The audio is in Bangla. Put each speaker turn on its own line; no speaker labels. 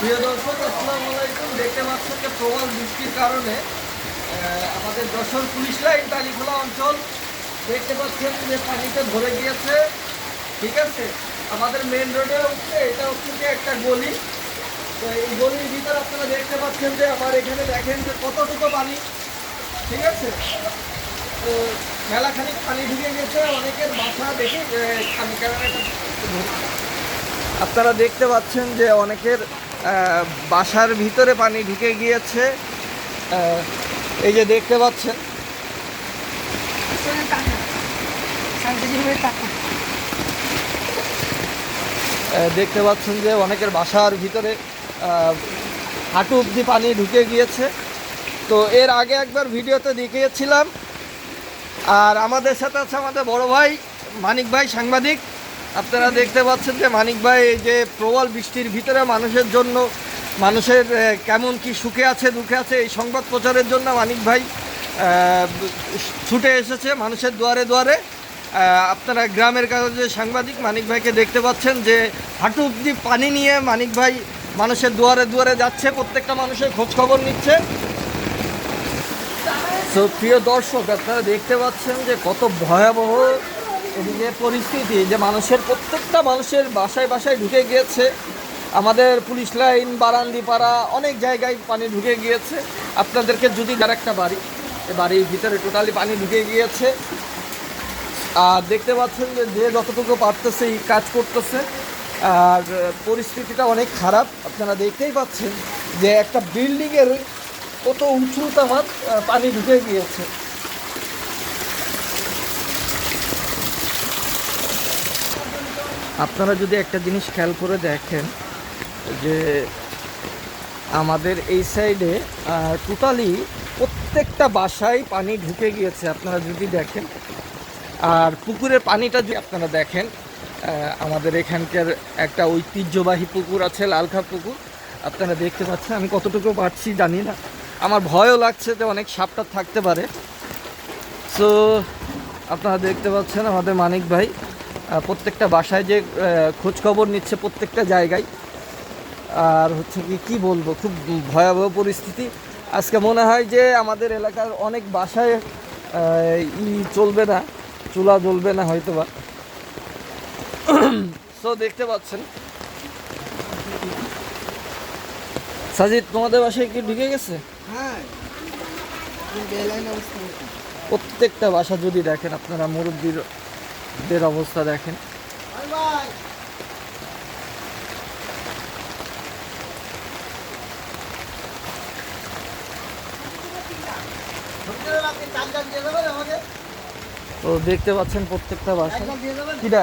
প্রিয় দর্শক, আসসালামু আলাইকুম। দেখতে পাচ্ছেন যে প্রবল বৃষ্টির কারণে আমাদের যশোর পুলিশ লাইন, টালিখোলা অঞ্চল, দেখতে পাচ্ছেন যে পানিতে ভরে গিয়েছে। ঠিক আছে? আমাদের মেন রোডে হচ্ছে, এটা হচ্ছে যে একটা গলি। তো এই গলির ভিতর আপনারা দেখতে পাচ্ছেন যে আমার এখানে দেখেন যে কতটুকু পানি। ঠিক আছে? তো মেলাখানি পানি ঢুকে গেছে, অনেকের বাসা দেখে। আপনারা দেখতে পাচ্ছেন যে অনেকের বাসার ভিতরে পানি ঢুকে গিয়েছে। এই যে দেখতে পাচ্ছেন। দেখতে পাচ্ছেন যে অনেকের বাসার ভিতরে হাঁটু অবধি পানি ঢুকে গিয়েছে। তো এর আগে একবার ভিডিওতে দেখিয়েছিলাম। আর আমাদের সাথে আছে আমাদের বড় ভাই, মানিক ভাই, সাংবাদিক। আপনারা দেখতে পাচ্ছেন যে মানিক ভাই, এই যে প্রবল বৃষ্টির ভিতরে মানুষের জন্য, মানুষের কেমন কি সুখে আছে, দুঃখে আছে, এই সংবাদ প্রচারের জন্য মানিক ভাই ছুটে এসেছে মানুষের দুয়ারে দুয়ারে। আপনারা গ্রামের কাগজে সাংবাদিক মানিক ভাইকে দেখতে পাচ্ছেন যে হাঁটু অব্দি পানি নিয়ে মানিক ভাই মানুষের দুয়ারে দুয়ারে যাচ্ছে, প্রত্যেকটা মানুষের খোঁজ খবর নিচ্ছে। তো প্রিয় দর্শক, আপনারা দেখতে পাচ্ছেন যে কত ভয়াবহ এদিকে পরিস্থিতি যে মানুষের প্রত্যেকটা মানুষের বাসায় বাসায় ঢুকে গিয়েছে। আমাদের পুলিশ লাইন বারান্দিপাড়া অনেক জায়গায় পানি ঢুকে গিয়েছে। আপনাদেরকে যদি যার একটা বাড়ি, এ বাড়ির ভিতরে টোটালি পানি ঢুকে গিয়েছে। আর দেখতে পাচ্ছেন যে যে যতটুকু পারতেছে এই কাজ করতেছে। আর পরিস্থিতিটা অনেক খারাপ। আপনারা দেখতেই পাচ্ছেন যে একটা বিল্ডিংয়ের কত উঁচু তামার পানি ঢুকে গিয়েছে। আপনারা যদি একটা জিনিস খেয়াল করে দেখেন যে আমাদের এই সাইডে টোটালি প্রত্যেকটা বাসায় পানি ঢুকে গিয়েছে, আপনারা যদি দেখেন। আর পুকুরের পানিটা যদি আপনারা দেখেন আমাদের এখানকার একটা ঐতিহ্যবাহী পুকুর আছে লালখা পুকুর। আপনারা দেখতে পাচ্ছেন, আমি কতটুকু পারছি জানি না। আমার ভয়ও লাগছে যে অনেক সাপটা থাকতে পারে। সো আপনারা দেখতে পাচ্ছেন আমাদের মানিক ভাই। প্রত্যেকটা বাসায় যে আহ, খোঁজ খবর নিচ্ছে প্রত্যেকটা জায়গায়। আর হচ্ছে কি কি বলব খুব ভয়াবহ পরিস্থিতি। আজকে মনে হয় যে আমাদের এলাকার অনেক বাসায় ই চলবে না চুলা জ্বলবে না হয়তো বা সো দেখতে পাচ্ছেন। সাজিদ তোমাদের বাসায় কি ঢুকে গেছে?
হ্যাঁ।
প্রত্যেকটা বাসা যদি দেখেন আপনারা মুরব্বীদের অবস্থা দেখেন। তো দেখতে পাচ্ছেন প্রত্যেকটা বাসা। কিটা?